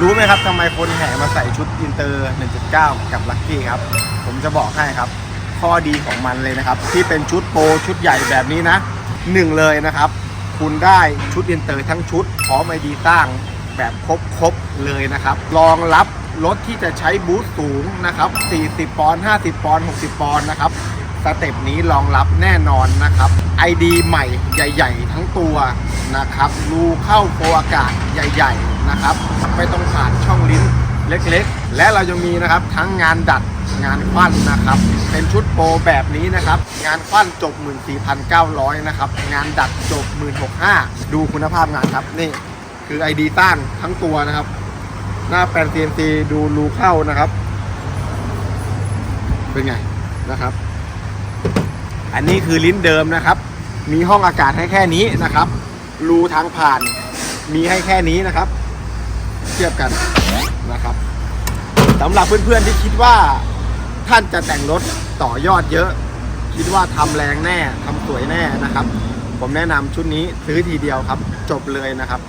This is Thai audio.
รู้ไหมครับทำไมคนแห่มาใส่ชุดอินเตอร์ 1.9 กับลัคกี้ครับ ผมจะบอกให้ครับ ข้อดีของมันเลยนะครับ ที่เป็นชุดโปรชุดใหญ่แบบนี้นะหนึ่งเลยนะครับ คุณได้ชุดอินเตอร์ทั้งชุดพร้อมไอดีตั้งแบบครบๆเลยนะครับรองรับรถที่จะใช้บูสต์สูงนะครับ 40 ปอนด์ 50 ปอนด์ 60 ปอนด์นะครับ สเต็ปนี้รองรับแน่นอนนะครับ ID ใหม่ใหญ่ ๆ ทั้งตัวนะครับ รูเข้าโฟอากาศใหญ่ ๆ นะครับไม่ต้องผ่านช่องลิ้นเล็กๆ และเรายังมีนะครับทั้งงานดัดงานควันนะครับ เป็นชุดโปรแบบนี้นะครับ งานควันจบ 14,900 นะครับ งานดัดจบ 16,500 ดูคุณภาพงานครับ นี่คือ ID ต้านทั้งตัวนะครับ หน้าแปลน CNC ดูรูเข้านะครับ เป็นไงนะครับ อันนี้คือลิ้นเดิมนะครับ มีห้องอากาศให้แค่นี้นะครับ รูทางผ่านมีให้แค่นี้นะครับ เทียบกันนะครับสำหรับเพื่อนๆที่คิดว่าท่านจะแต่งรถต่อยอดเยอะ คิดว่าทำแรงแน่ทำสวยแน่นะครับ ผมแนะนำชุดนี้ซื้อทีเดียวครับ จบเลยนะครับ